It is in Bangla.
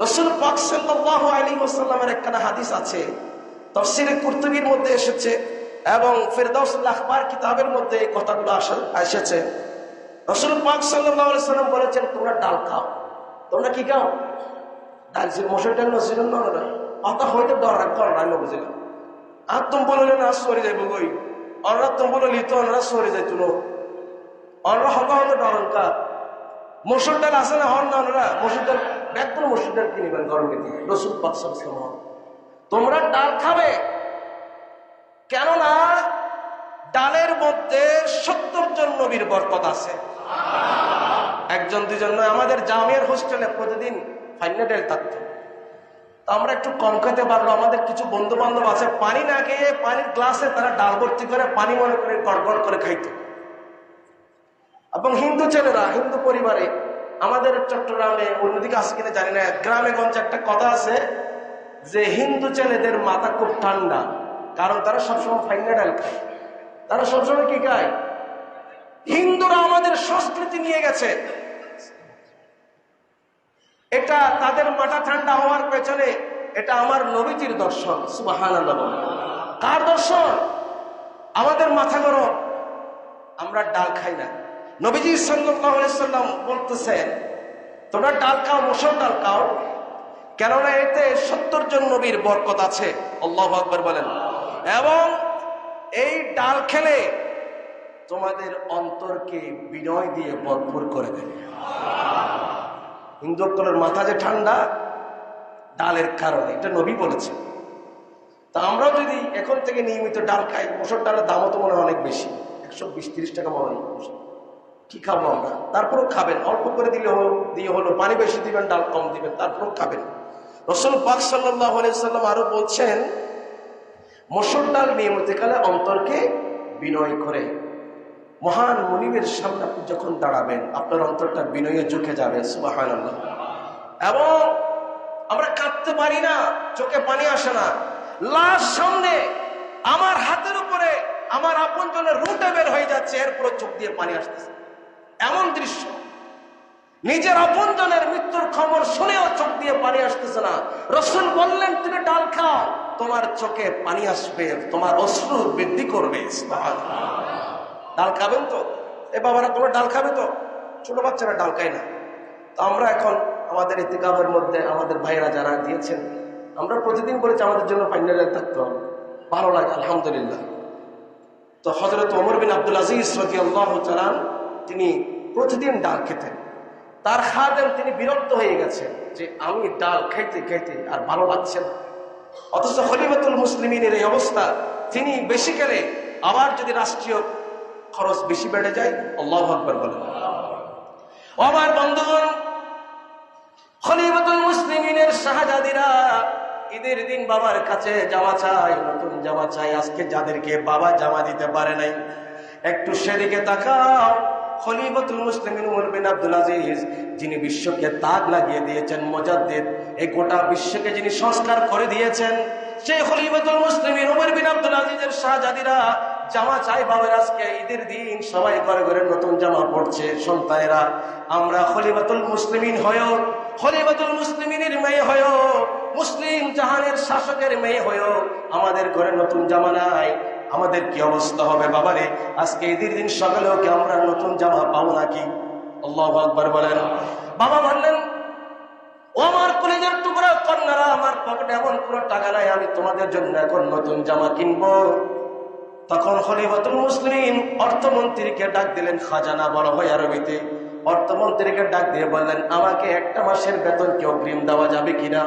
রসুল পাক সাল্লাল্লাহু আলাইহি ওয়াসাল্লামের একখানা হাদিস আছে। তফসিরে কুরতুবীর মধ্যে এসেছে এবং ফেরদাউস আখবার কিতাবের মধ্যে এই কথাগুলো এসেছে। রসুল পাক সাল্লাম বলেছেন, তোমরা ডাল খাও। তোমরা কি খাও? ডাল ছিল মশার ডাল নছিল না হয়তো ডর কর রাই বুঝিলাম আর তুমি বললে না সরে যাইব গই অনরা তুমি বললি তো অনরা সরে যাইত না। অনরা হবা হতো ডরঙ্কা মসুর ডাল আছে না, হন না, ওনারা মসুর ডাল ব্যাগ করে মসুর ডাল কিনবেন গরমে দিয়ে রসুন পাকসাম তোমরা ডাল খাবে, কেননা ডালের মধ্যে সত্তর জন নবীর বরকত আছে। একজন দুজন নয়, আমাদের জামিয়ার হোস্টেলে প্রতিদিন ফাইনাল ডাল থাকতো তো আমরা একটু কম খেতে পারল, আমাদের কিছু বন্ধু বান্ধব আছে, পানি না খেয়ে পানির গ্লাসে তারা ডাল ভর্তি করে, পানি মনে করে গড়গড় করে খাইতো। এবং হিন্দু ছেলেরা, হিন্দু পরিবারে, আমাদের চট্টগ্রামে, অন্যদিকে আছে কিনা জানি না, গ্রামে গঞ্জে একটা কথা আছে যে হিন্দু ছেলেদের মাথা খুব ঠান্ডা, কারণ তারা সবসময় ফাইনা ডাল খায়। তারা সবসময় কি খায়? হিন্দুরা আমাদের সংস্কৃতি নিয়ে গেছে। এটা তাদের মাথা ঠান্ডা হওয়ার পেছনে এটা আমার নবীজির দর্শন সুবাহান কার দর্শন? আমাদের মাথা গরম। আমরা ডাল খাই না। নবীজি সাল্লাম বলতেছেন, তোমরা ডাল খাও মুসল ডাল খাও, কেননা এতে সত্তর জন নবীর বরকত আছে। আল্লাহ আকবর বলেন। এবং এই ডাল খেলে তোমাদের অন্তরকে বিনয় দিয়ে ভরপুর করে দেবে। হিন্দুত্বের মাথা যে ঠান্ডা, ডালের কারণে, এটা নবী বলেছে তা আমরাও যদি এখন থেকে নিয়মিত ডাল খাই, মসুর ডালের দামও তো মনে হয় অনেক বেশি, একশো বিশ টাকা মনে হয়। কি খাব আমরা? তারপরেও খাবেন। অল্প করে দিলে দিয়ে হলো পানি বেশি দিবেন, ডাল কম দিবেন, তারপরেও খাবেন। রসুল পাক সাল্লাহ সাল্লাম আরও বলছেন, মসুর ডাল নিয়মিত খেলে অন্তরকে বিনয় করে। মহান মনিবের সামনে আপনি যখন দাঁড়াবেন, আপনার অন্তরটা বিনয়ে ঝুঁকে যাবে। সুবাহান এবং আমরা কাঁদতে পারি না, চোখে পানি আসে না। লাশ সামনে আমার হাতের উপরে আমার আপন জনের রুটে বের হয়ে যাচ্ছে এরপরে চোখ দিয়ে পানি আসতেছে। এমন দৃশ্য। নিজের আপন জনের মৃত্যুর খবর শুনেও চোখ দিয়ে পানি আসতেছে না। রসুল বললেন, তুমি ডাল খাও, তোমার চোখে পানি আসবে, তোমার অশ্রু বৃদ্ধি করবে। ডাল খাবেন তো? এ বাবারা, তোমরা ডাল খাবে তো? ছোট বাচ্চারা ডাল খায় না। তো আমরা এখন আমাদের ইতিকাবের মধ্যে আমাদের ভাইরা যারা দিয়েছেন, আমরা প্রতিদিন বলেছি, আমাদের জন্য ফাইনাল থাকতে ভালো লাগে আলহামদুলিল্লাহ। তো হজরত ওমর বিন আব্দুল আজিজ রতি আল্লাহ চালান তিনি প্রতিদিন ডাল খেতেন। তার খাদেন তিনি বিরক্ত হয়ে গেছেন যে, আমি ডাল খাইতে খাইতে আর ভালো লাগছে না। অথচ খলিফাতুল মুসলিমিনের এই অবস্থা, তিনি বেশি গেলে আবার যদি রাষ্ট্রীয় খরচ বেশি বেড়ে যায়, আল্লাহ আকবর বলেন। আমার বন্ধুগণ, খলিফাতুল মুসলিমিনের শাহজাদিরা ঈদের দিন বাবার কাছে জামা চাই নতুন জামা চাই আজকে যাদেরকে বাবা জামা দিতে পারে নাই, একটু সেদিকে তাকাও। খলিফাতুল মুসলিমিন উমর বিন আব্দুল আজিজ, যিনি বিশ্বকে তাক লাগিয়ে দিয়েছেন, মোজাদ্দেদ, এই গোটা বিশ্বকে যিনি সংস্কার করে দিয়েছেন, সেই খলিফাতুল মুসলিমিন উমর বিন আব্দুল আজিজের শাহজাদিরা জামা চাই বাবার আজকে, ঈদের দিন সবাই ঘরে ঘরে নতুন জামা পড়ছে সন্তানেরা। আমরা খলিফাতুল মুসলিমিন হয়েও, খলিফাতুল মুসলিমিনের মেয়ে হয়েও, মুসলিম জাহানের শাসকের মেয়ে হয়েও আমাদের ঘরে নতুন জামা নাই। আমাদের কি অবস্থা হবে বাবারে? আজকে ঈদের দিন সকালেও কি আমরা নতুন জামা পাবো নাকি? আল্লাহ বলেন। বাবা বললেন, ও আমার কলেজের টুকরা কন্যারা, আমার পকেটে এমন কোনো টাকা নাই, আমি তোমাদের জন্য এখন নতুন জামা কিনবো। তখন খলিফাতুল মুসলিম অর্থমন্ত্রীকে ডাক দিলেন, খাজানা বড় হয় আরবিতে। অর্থমন্ত্রীকে ডাক দিয়ে বললেন, আমাকে একটা মাসের বেতন কি অগ্রিম দেওয়া যাবে কিনা?